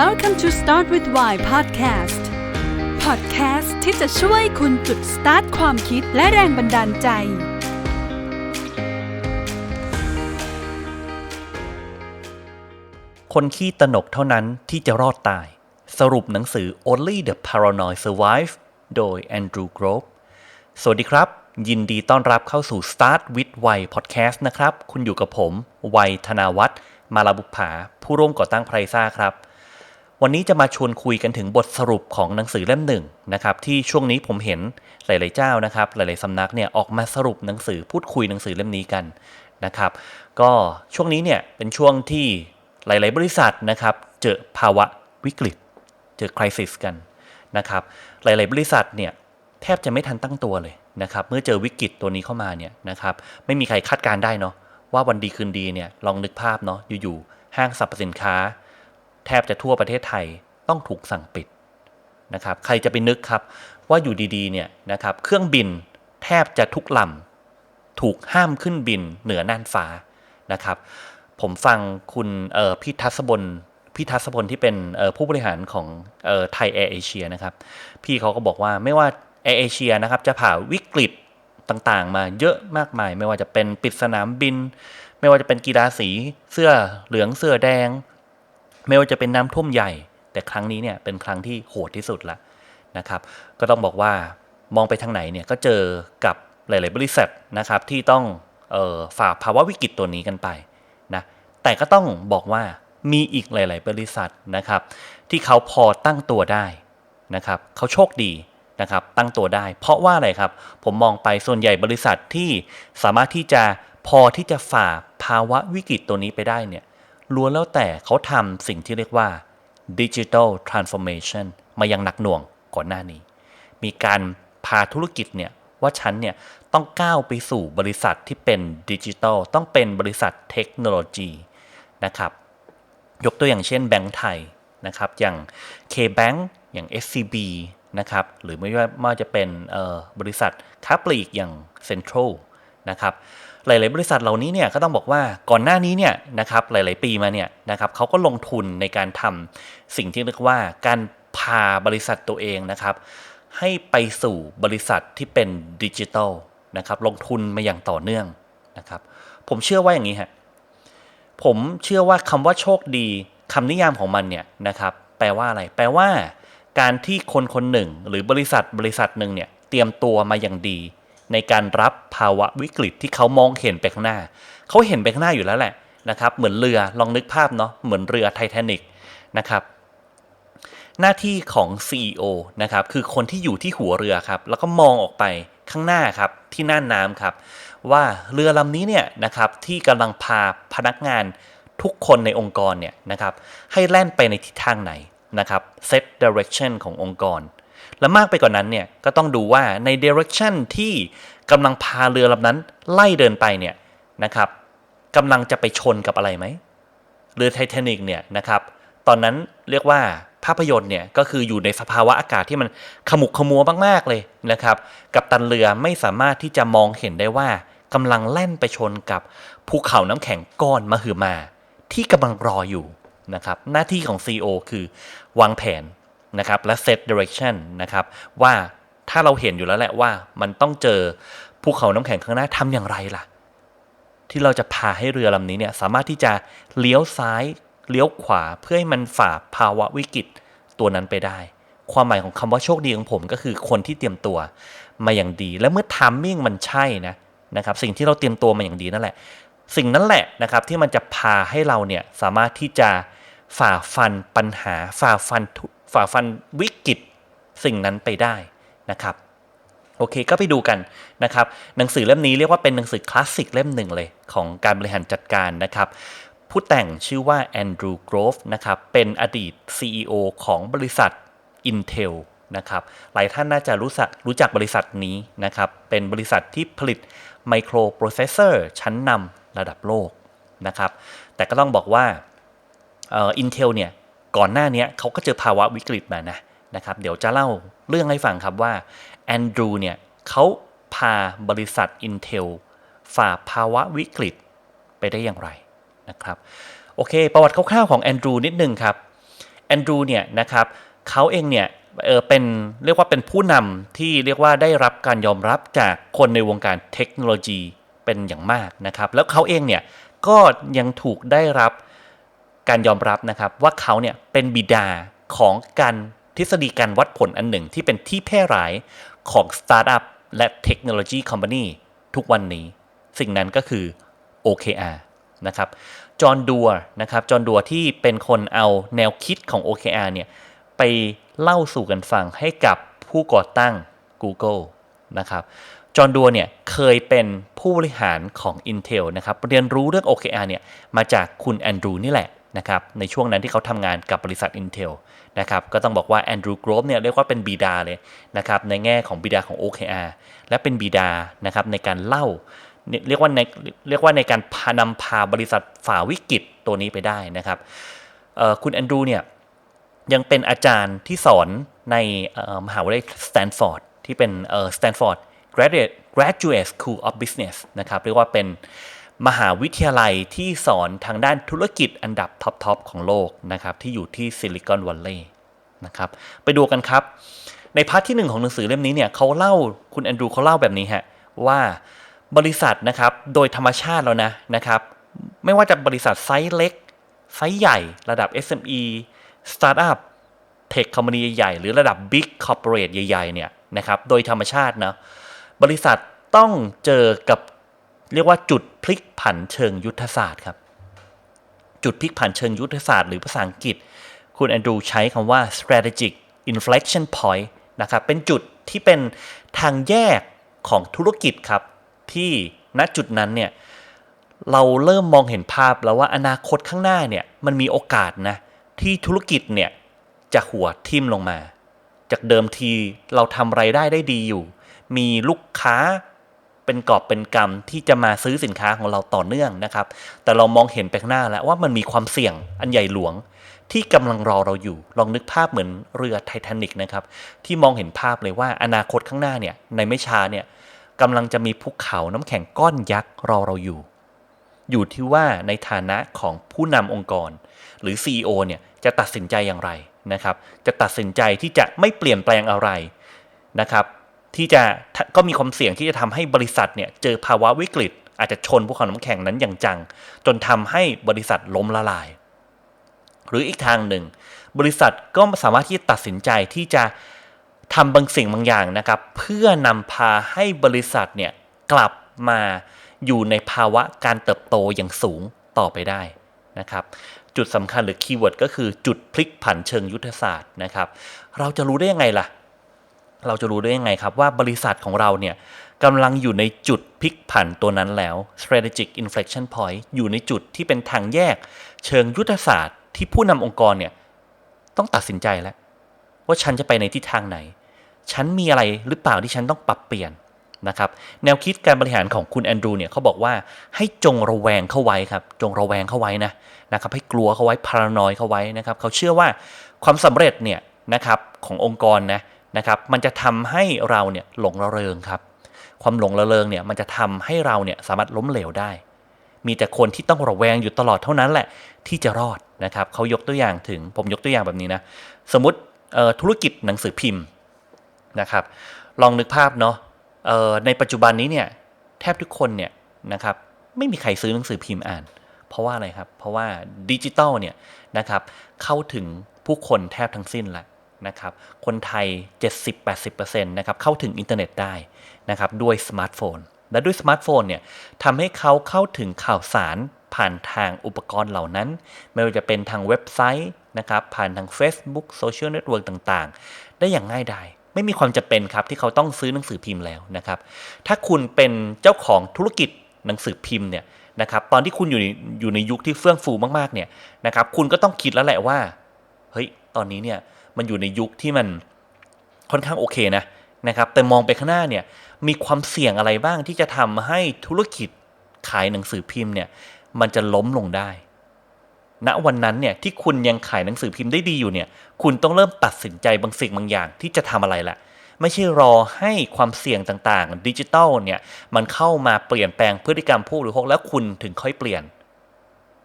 Welcome to Start with Why Podcast Podcast ที่จะช่วยคุณจุดสตาร์ทความคิดและแรงบันดาลใจ คนขี้ตนกเท่านั้นที่จะรอดตาย สรุปหนังสือ Only the Paranoid Survive โดย Andrew Grove สวัสดีครับ ยินดีต้อนรับเข้าสู่ Start with Why Podcast นะครับ คุณอยู่กับผม วัยธนาวัฒน์มาลาบุภาผู้ร่วมก่อตั้งไพรซ่าครับ วันนี้จะมาชวนคุยกันถึงบทสรุปของหนังสือเล่มหนึ่งนะครับที่ช่วงนี้ผมเห็นหลาย ๆ เจ้านะครับ หลาย ๆ สำนักเนี่ยออกมาสรุปหนังสือพูดคุยหนังสือเล่มนี้กันนะครับ ก็ช่วงนี้เนี่ยเป็นช่วงที่หลาย ๆ บริษัทนะครับเจอภาวะวิกฤต เจอคริสิสกันนะครับหลาย ๆ บริษัทเนี่ยแทบจะไม่ทันตั้งตัวเลยนะครับเมื่อเจอวิกฤตตัวนี้เข้ามาเนี่ยนะครับไม่มีใครคาดการได้เนาะว่าวันดีคืนดีเนี่ยลองนึกภาพเนาะอยู่ๆห้างสรรพสินค้า แทบจะทั่วประเทศไทยต้องถูกสั่งปิดนะครับใครจะไปนึกครับว่าอยู่ดีๆเนี่ยนะครับเครื่องบินแทบจะทุกลำถูกห้ามขึ้นบินเหนือน่านฟ้านะครับ ผมฟังคุณออพี่ทัศบลพี่ทัศบลที่เป็นออผู้บริหารของออไทยแอร์เอเชียนะครับ พี่เขาก็บอกว่าไม่ว่าแอร์เอเชียนะครับจะผ่าวิกฤตต่างๆ มาเยอะมากมาย ไม่ว่าจะเป็นปิดสนามบิน ไม่ว่าจะเป็นกีฬาสีเสื้อเหลืองเสื้อแดง ไม่ว่าจะเป็นน้ำท่วมใหญ่ แต่ครั้งนี้เนี่ยเป็นครั้งที่โหดที่สุดละนะครับ ก็ต้องบอกว่ามองไปทางไหนเนี่ยก็เจอกับหลาย ๆ บริษัทนะครับที่ต้องออฝ่าภาวะวิกฤตตัวนี้กันไปนะแต่ก็ต้องบอกว่ามีอีกหลาย ๆ บริษัทนะครับ ที่เขาพอตั้งตัวได้นะครับเขาโชคดีนะครับตั้งตัวได้ เพราะว่าอะไรครับ ผมมองไปส่วนใหญ่บริษัทที่สามารถที่จะพอที่จะฝ่าภาวะวิกฤตตัวนี้ไปได้เนี่ย ล้วนแล้วแต่เขาทำสิ่งที่เรียกว่า Digital Transformation มายังหนักหน่วงก่อนหน้านี้ มีการพาธุรกิจเนี่ยว่าฉันเนี่ยต้องก้าวไปสู่บริษัทที่เป็นดิจิทัลต้องเป็นบริษัทเทคโนโลยีนะครับยกตัวอย่างเช่นแบงก์ไทยนะครับอย่าง K-Bank อย่าง SCB นะครับหรือไม่ว่าว่าจะเป็นบริษัทค้าปลีกอย่าง Central นะครับ หลาย ๆ บริษัทเหล่านี้เนี่ยก็ต้องบอกว่าก่อนหน้านี้เนี่ยนะครับหลาย ๆ ปีมาเนี่ยนะครับเขาก็ลงทุนในการทำสิ่งที่เรียกว่าการพาบริษัทตัวเองนะครับ ให้ไปสู่บริษัทที่เป็นดิจิทัลนะครับลงทุนมาอย่างต่อเนื่องนะครับ ผมเชื่อว่าอย่างนี้ฮะผมเชื่อว่าคำว่าโชคดีคำนิยามของมันเนี่ยนะครับแปลว่าอะไร แปลว่า การที่คนคนหนึ่ง หรือบริษัทบริษัทหนึ่งเนี่ยเตรียมตัวมาอย่างดี ในการรับภาวะวิกฤตที่เขามองเห็นไปข้างหน้า เขาเห็นไปข้างหน้าอยู่แล้วแหละนะครับเหมือนเรือลองนึกภาพเนาะเหมือนเรือไททานิกนะครับหน้าที่ของ CEO นะครับคือคนที่อยู่ที่หัวเรือครับแล้วก็มองออกไปข้างหน้าครับที่น่านน้ำครับว่าเรือลำนี้เนี่ยนะครับที่กำลังพาพนักงานทุกคนในองค์กรเนี่ยนะครับให้แล่นไปในทิศทางไหนนะครับ set direction ขององค์กร และมากไปกว่านนั้นเนี่ยก็ต้องดูว่าใน direction ที่กำลังพาเรือลำนั้นไล่เดินไปเนี่ยนะครับกำลังจะไปชนกับอะไรไหมเรือไททานิกเนี่ยนะครับตอนนั้นเรียกว่าภาพยนตร์เนี่ยก็คืออยู่ในสภาวะอากาศที่มันขมุกขมัวมากๆเลยนะครับ กับตันเรือไม่สามารถที่จะมองเห็นได้ว่ากำลังแล่นไปชนกับภูเขาน้ำแข็งก้อนมหึมา ที่กำลังรออยู่นะครับ หน้าที่ของ CEO คือวางแผน นะครับและ set direction นะครับว่าถ้าเราเห็นอยู่แล้วแหละว่ามันต้องเจอภูเขาน้ำแข็งข้างหน้าทำอย่างไรล่ะ ที่เราจะพาให้เรือลำนี้เนี่ยสามารถที่จะเลี้ยวซ้ายเลี้ยวขวาเพื่อให้มันฝ่าภาวะวิกฤตตัวนั้นไปได้ ความหมายของคำว่าโชคดีของผมก็คือคนที่เตรียมตัวมาอย่างดี และเมื่อทามมิ่งมันใช่นะนะครับ สิ่งที่เราเตรียมตัวมาอย่างดีนั่นแหละ สิ่งนั้นแหละนะครับที่มันจะพาให้เราเนี่ยสามารถที่จะฝ่าฟันปัญหาฝ่าฟัน ฝ่าฟันวิกฤตสิ่งนั้นไปได้นะครับโอเคก็ไปดูกันนะครับหนังสือเล่มนี้เรียกว่าเป็นหนังสือคลาสสิกเล่มหนึ่งเลยของการบริหารจัดการนะครับผู้แต่งชื่อว่าแอนดรูว์โกรฟนะครับเป็นอดีต CEO ของบริษัท Intel นะครับหลายท่านน่าจะรู้จักรู้จักบริษัทนี้นะครับเป็นบริษัทที่ผลิตไมโครโปรเซสเซอร์ชั้นนำระดับโลกนะครับแต่ก็ต้องบอกว่าอ่อ Intel เนี่ย ก่อนหน้านี้เขาก็เจอภาวะวิกฤตมานะนะครับ เดี๋ยวจะเล่าเรื่องให้ฟังครับว่าแอนดรูเนี่ยเขาพาบริษัท Intel ฝ่าภาวะวิกฤตไปได้อย่างไรนะครับ โอเค ประวัติคร่าวๆของแอนดรูนิดนึงครับแอนดรูเนี่ยนะครับเขาเองเนี่ยเออเป็นเรียกว่าเป็นผู้นำที่เรียกว่าได้รับการยอมรับจากคนในวงการเทคโนโลยีเป็นอย่างมากนะครับ แล้วเขาเองเนี่ยก็ยังถูกได้รับ การยอมรับนะครับว่าเขาเนี่ยเป็นบิดาของการทฤษฎีการวัดผลอันหนึ่งที่เป็นที่แพร่หลายของสตาร์ทอัพและเทคโนโลยีคอมพานีทุกวันนี้ สิ่งนั้นก็คือ OKR นะครับจอห์นดัวนะครับจอห์นดัวที่เป็นคนเอาแนวคิดของ OKR เนี่ยไปเล่าสู่กันฟังให้กับผู้ก่อตั้ง Google นะครับจอห์นดัวเนี่ยเคยเป็นผู้บริหารของ Intel นะครับเรียนรู้เรื่อง OKR เนี่ยมาจากคุณแอนดรูนี่แหละ นะครับในช่วงนั้นที่เขาทำงานกับบริษัท Intel นะครับก็ต้องบอกว่าแอนดรูโกรฟเนี่ยเรียกว่าเป็นบิดาเลยนะครับในแง่ของบิดาของ OKR และเป็นบิดานะครับในการเล่าเรียกว่าในเรียกว่าในการพานำพาบริษัทฝ่าวิกฤตตัวนี้ไปได้นะครับคุณแอนดรูเนี่ยยังเป็นอาจารย์ที่สอนในมหาวิทยาลัยสแตนฟอร์ดที่เป็นสแตนฟอร์ด graduate graduate school of business นะครับเรียกว่าเป็น มหาวิทยาลัยที่สอนทางด้านธุรกิจอันดับท็อปๆของโลกนะครับที่อยู่ที่ซิลิคอนวัลเลย์นะครับไปดูกันครับ ในพาร์ทที่หนึ่งของหนังสือเล่มนี้เนี่ยเขาเล่าคุณแอนดรูเขาเล่าแบบนี้ฮะว่าบริษัทนะครับโดยธรรมชาติแล้วนะนะครับไม่ว่าจะบริษัทไซส์เล็ก ไซส์ใหญ่ระดับ SME สตาร์ทอัพเทคคอมพานีใหญ่ หรือระดับบิ๊กคอร์ปอเรทใหญ่ ๆ เนี่ยนะครับ โดยธรรมชาตินะ บริษัทต้องเจอกับ เรียกว่าจุดพลิกผันเชิงยุทธศาสตร์ครับ จุดพลิกผันเชิงยุทธศาสตร์หรือภาษาอังกฤษ คุณแอนดรูใช้คำว่า strategic inflection point นะครับเป็นจุดที่เป็นทางแยกของธุรกิจครับ ที่ณจุดนั้นเนี่ยเราเริ่มมองเห็นภาพแล้วว่าอนาคตข้างหน้าเนี่ยมันมีโอกาสนะที่ธุรกิจเนี่ยจะหัวทิ่มลงมา จากเดิมทีเราทำไรายได้ได้ดีอยู่ มีลูกค้า เป็นกอบเป็นกำที่จะมาซื้อสินค้าของเราต่อเนื่องนะครับ แต่เรามองเห็นไปข้างหน้าแล้วว่ามันมีความเสี่ยงอันใหญ่หลวงที่กำลังรอเราอยู่ ลองนึกภาพเหมือนเรือไททานิกนะครับที่มองเห็นภาพเลยว่าอนาคตข้างหน้าเนี่ยในไม่ช้าเนี่ยกำลังจะมีภูเขาน้ำแข็งก้อนยักษ์รอเราอยู่ อยู่ที่ว่าในฐานะของผู้นำองค์กร หรือ CEO เนี่ยจะตัดสินใจอย่างไรนะครับ จะตัดสินใจที่จะไม่เปลี่ยนแปลงอะไรนะครับ ที่จะก็มีความเสี่ยงที่จะทำให้บริษัทเนี่ยเจอภาวะวิกฤต อาจจะชนภูเขาน้ำแข็งนั้นอย่างจัง จนทำให้บริษัทล้มละลาย หรืออีกทางหนึ่ง บริษัทก็สามารถที่จะตัดสินใจที่จะทำบางสิ่งบางอย่างนะครับ เพื่อนำพาให้บริษัทเนี่ยกลับมาอยู่ในภาวะการเติบโตอย่างสูงต่อไปได้นะครับจุดสำคัญหรือคีย์เวิร์ดก็คือจุดพลิกผันเชิงยุทธศาสตร์นะครับ เราจะรู้ได้ยังไงล่ะ เราจะรู้ได้ยังไงครับว่าบริษัทของเราเนี่ยกำลังอยู่ในจุดพลิกผันตัวนั้นแล้ว strategic inflection point อยู่ในจุดที่เป็นทางแยก เชิงยุทธศาสตร์ที่ผู้นำองค์กรเนี่ยต้องตัดสินใจแล้ว ว่าฉันจะไปในทิศทางไหน ฉันมีอะไรหรือเปล่าที่ฉันต้องปรับเปลี่ยนนะครับ แนวคิดการบริหารของคุณแอนดรูเนี่ยเขาบอกว่าให้จงระแวงเข้าไว้ครับ จงระแวงเข้าไว้นะนะครับ ให้กลัวเข้าไว้พารานอยเข้าไว้นะครับ เขาเชื่อว่าความสำเร็จเนี่ยนะครับขององค์กรนะ นะครับ มันจะทำให้เราเนี่ยหลงระเริงครับ ความหลงระเริงเนี่ยมันจะทำให้เราเนี่ยสามารถล้มเหลวได้ มีแต่คนที่ต้องระแวงอยู่ตลอดเท่านั้นแหละที่จะรอดนะครับเขายกตัวอย่างถึงผมยกตัวอย่างแบบนี้นะสมมติธุรกิจหนังสือพิมพ์นะครับลองนึกภาพเนาะในปัจจุบันนี้เนี่ยแทบทุกคนเนี่ยนะครับไม่มีใครซื้อหนังสือพิมพ์อ่าน เพราะว่าอะไรครับ เพราะว่าดิจิตอลเนี่ยนะครับเข้าถึงผู้คนแทบทั้งสิ้นแหล้ว นะครับคนไทย 70-80%นะครับเข้าถึงอินเทอร์เน็ตได้นะครับด้วยสมาร์ทโฟน และด้วยสมาร์ทโฟนเนี่ยทำให้เขาเข้าถึงข่าวสารผ่านทางอุปกรณ์เหล่านั้น ไม่ว่าจะเป็นทางเว็บไซต์นะครับผ่านทาง Facebook โซเชียลเน็ตเวิร์กต่างๆ ได้อย่างง่ายดายไม่มีความจำเป็นครับที่เขาต้องซื้อหนังสือพิมพ์แล้วนะครับถ้าคุณเป็นเจ้าของธุรกิจหนังสือพิมพ์เนี่ยนะครับตอนที่คุณอยู่ในอยู่ในยุคที่เฟื่องฟูมากๆเนี่ยนะครับคุณก็ต้องคิดแล้วแหละว่าเฮ้ยตอนนี้เนี่ย มันอยู่ในยุคที่มันค่อนข้างโอเคนะนะครับ แต่มองไปข้างหน้าเนี่ยมีความเสี่ยงอะไรบ้างที่จะทำให้ธุรกิจขายหนังสือพิมพ์เนี่ยมันจะล้มลงได้ ณวันนั้นเนี่ยที่คุณยังขายหนังสือพิมพ์ได้ดีอยู่เนี่ย คุณต้องเริ่มตัดสินใจบางสิ่งบางอย่างที่จะทำอะไรละไม่ใช่รอให้ความเสี่ยงต่างๆดิจิตอลเนี่ยมันเข้ามาเปลี่ยนแปลงพฤติกรรมผู้บริโภคแล้วคุณถึงค่อยเปลี่ยน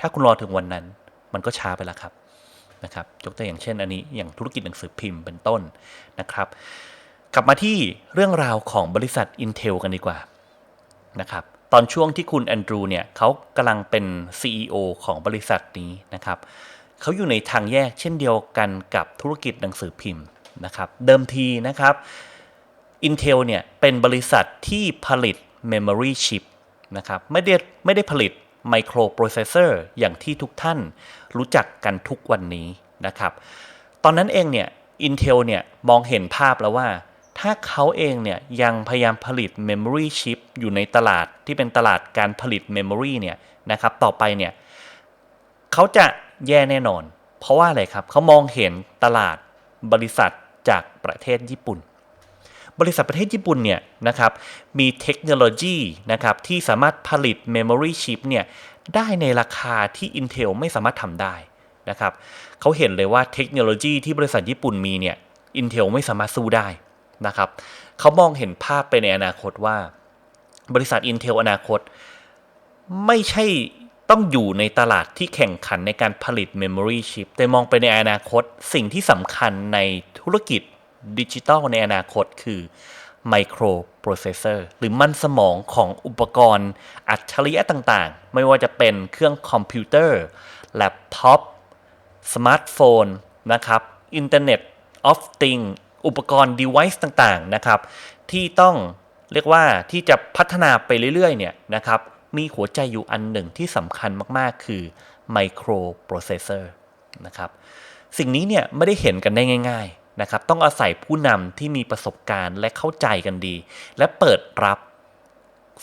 ถ้าคุณรอถึงวันนั้น มันก็ช้าไปแล้วครับ นะครับยกตัวอย่างเช่นอันนี้อย่างธุรกิจหนังสือพิมพ์เป็นต้นนะครับ กลับมาที่เรื่องราวของบริษัท Intel กันดีกว่านะครับตอนช่วงที่คุณแอนดรูเนี่ยเขากำลังเป็น CEO ของบริษัทนี้นะครับเขาอยู่ในทางแยกเช่นเดียวกันกับธุรกิจหนังสือพิมพ์นะครับเดิมทีนะครับ Intel เนี่ยเป็นบริษัทที่ผลิต Memory Chip นะครับไม่ได้ไม่ได้ผลิต Microprocessor อย่างที่ทุกท่านรู้จักกันทุกวันนี้นะครับ ตอนนั้นเองเนี่ย Intel เนี่ยมองเห็นภาพแล้วว่า ถ้าเขาเองเนี่ยยังพยายามผลิต Memory Chip อยู่ในตลาดที่เป็นตลาดการผลิต Memory เนี่ยนะครับต่อไปเนี่ยเขาจะแย่แน่นอน เพราะว่าอะไรครับเขามองเห็นตลาดบริษัทจากประเทศญี่ปุ่น บริษัทประเทศญี่ปุ่นเนี่ยนะครับมีเทคโนโลยีนะครับที่สามารถผลิต Memory Chip เนี่ยได้ในราคาที่ Intel ไม่สามารถทำได้นะครับเขาเห็นเลยว่าเทคโนโลยีที่บริษัทญี่ปุ่นมีเนี่ย Intel ไม่สามารถสู้ได้นะครับเขามองเห็นภาพไปในอนาคตว่า บริษัท Intel อนาคต ไม่ใช่ต้องอยู่ในตลาดที่แข่งขันในการผลิต Memory Chip แต่มองไปในอนาคตสิ่งที่สำคัญในธุรกิจ ดิจิตอลในอนาคตคือ Microprocessor หรือมันสมองของอุปกรณ์อัจฉริยะต่างๆ ไม่ว่าจะเป็นเครื่องคอมพิวเตอร์ แล็ปท็อป สมาร์ทโฟน นะครับ อินเทอร์เน็ต of Things อุปกรณ์ device ต่างๆ นะครับ ที่ต้องเรียกว่าที่จะพัฒนาไปเรื่อยๆ เนี่ยนะครับ มีหัวใจอยู่อันหนึ่งที่สำคัญมากๆ คือ microprocessor นะครับ สิ่งนี้เนี่ยไม่ได้เห็นกันได้ง่าย นะครับต้องอาศัยผู้นำที่มีประสบการณ์และเข้าใจกันดี และเปิดรับ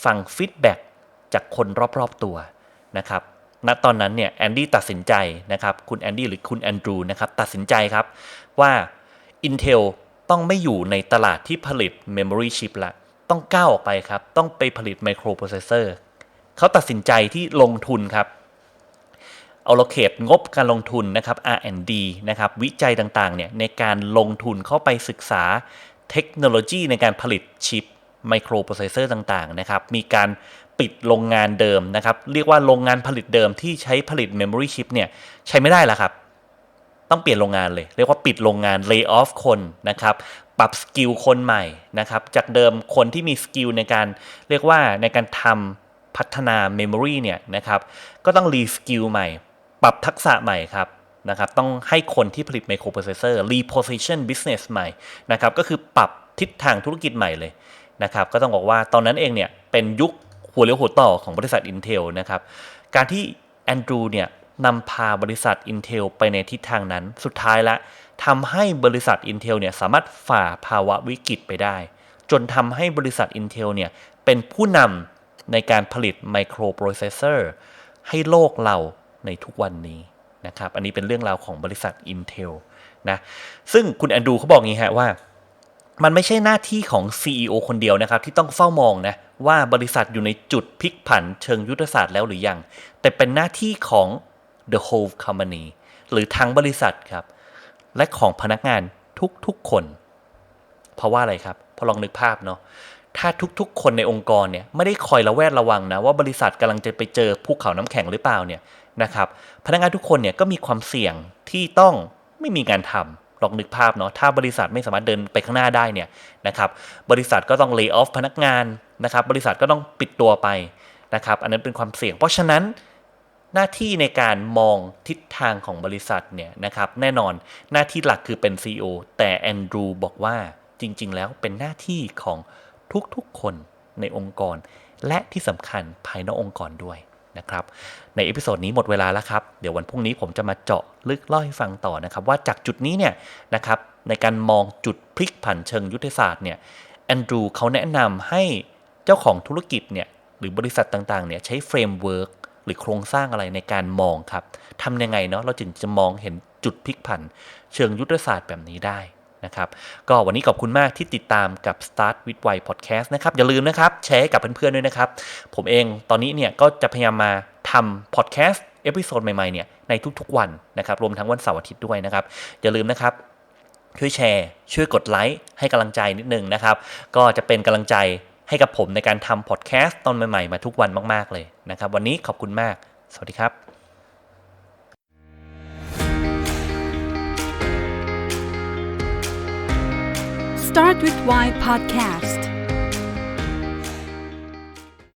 ฟังฟีดแบ็กจากคนรอบๆตัวนะครับณตอนนั้นเนี่ยแอนดี้ตัดสินใจนะครับคุณแอนดี้หรือคุณแอนดรูนะครับตัดสินใจครับว่า Intel ต้องไม่อยู่ในตลาดที่ผลิต Memory Chip ละ ต้องก้าวออกไปครับ ต้องไปผลิต Microprocessor เขาตัดสินใจที่ลงทุนครับ เอาโลเคตงบการลงทุนนะครับ R&D นะครับวิจัยต่างๆเนี่ยในการลงทุนเข้าไปศึกษาเทคโนโลยีในการผลิตชิป Microprocessor ต่างๆนะครับมีการปิดโรงงานเดิมนะครับเรียกว่าโรงงานผลิตเดิมที่ใช้ผลิต Memory Chip เนี่ยใช้ไม่ได้แล้วครับ ต้องเปลี่ยนโรงงานเลย เรียกว่าปิดโรงงาน lay off คนนะครับปรับสกิลคนใหม่นะครับจากเดิมคนที่มีสกิลในการเรียกว่าในการทำพัฒนา Memory เนี่ยนะครับก็ต้องรีสกิลใหม่ รับทักษะใหม่ครับนะครับต้องให้คนที่ผลิต Microprocessor reposition business ใหม่นะครับก็คือปรับทิศทางธุรกิจใหม่เลยนะครับก็ต้องบอกว่าตอนนั้นเองเนี่ยเป็นยุคหัวเรียวหัวต่อของบริษัท Intel นะครับการที่แอนดรูเนี่ยนำพาบริษัท Intel ไปในทิศทางนั้นสุดท้ายละทำให้บริษัท Intel เนี่ยสามารถฝ่าภาวะวิกฤตไปได้ จนทำให้บริษัท Intel เนี่ยเป็นผู้นำในการผลิต Microprocessor ให้โลกเรา ในทุกวันนี้นะครับ อันนี้เป็นเรื่องราวของบริษัท Intel นะ ซึ่งคุณแอนดูเขาบอกงี้ฮะว่า มันไม่ใช่หน้าที่ของ CEO คนเดียวนะครับ ที่ต้องเฝ้ามองนะว่าบริษัทอยู่ในจุดพลิกผันเชิงยุทธศาสตร์แล้วหรือยัง แต่เป็นหน้าที่ของ the whole company หรือทั้งบริษัทครับ และของพนักงานทุกๆคน เพราะว่าอะไรครับ พอลองนึกภาพเนาะถ้าทุกๆ คนในองค์กรเนี่ยไม่ได้คอยระแวดระวังนะว่าบริษัทกำลังจะไปเจอภูเขาน้ำแข็งหรือเปล่าเนี่ย นะครับพนักงานทุกคนเนี่ยก็มีความเสี่ยงที่ต้องไม่มีงานทำลองนึกภาพเนาะถ้าบริษัทไม่สามารถเดินไปข้างหน้าได้เนี่ยนะครับบริษัทก็ต้องเลิกออฟพนักงานนะครับบริษัทก็ต้องปิดตัวไปนะครับอันนั้นเป็นความเสี่ยง เพราะฉะนั้นหน้าที่ในการมองทิศทางของบริษัทเนี่ยนะครับแน่นอนหน้าที่หลักคือเป็น CEO แต่แอนดรูบอกว่าจริง ๆ แล้วเป็นหน้าที่ของทุกๆคนในองค์กร และที่สำคัญภายนอกองค์กรด้วย นะครับ ในเอพิโซดนี้หมดเวลาแล้วครับ เดี๋ยววันพรุ่งนี้ผมจะมาเจาะลึกเล่าให้ฟังต่อนะครับ ว่าจากจุดนี้เนี่ยนะครับในการมองจุดพลิกผันเชิงยุทธศาสตร์เนี่ยแอนดรูเขาแนะนำให้เจ้าของธุรกิจเนี่ยหรือบริษัทต่างๆเนี่ยใช้เฟรมเวิร์กหรือโครงสร้างอะไรในการมองครับทำยังไงเนาะเราจึงจะมองเห็นจุดพลิกผัน เชิงยุทธศาสตร์แบบนี้ได้ นะครับก็วันนี้ขอบคุณมากที่ติดตามกับ Start with Why Podcast นะครับ อย่าลืมนะครับ แชร์กับเพื่อนๆด้วยนะครับ ผมเองตอนนี้เนี่ยก็จะพยายามมาทำ podcast เอพิโซดใหม่ๆเนี่ยในทุกๆวันนะครับรวมทั้งวันเสาร์อาทิตย์ด้วยนะครับ อย่าลืมนะครับช่วยแชร์ ช่วยกดไลค์ให้กำลังใจนิดนึงนะครับ ก็จะเป็นกำลังใจให้กับผมในการทำพอดแคสต์ตอนใหม่ๆ มาทุกวันมากๆเลยนะครับ วันนี้ขอบคุณมาก สวัสดีครับ Start with Why Podcast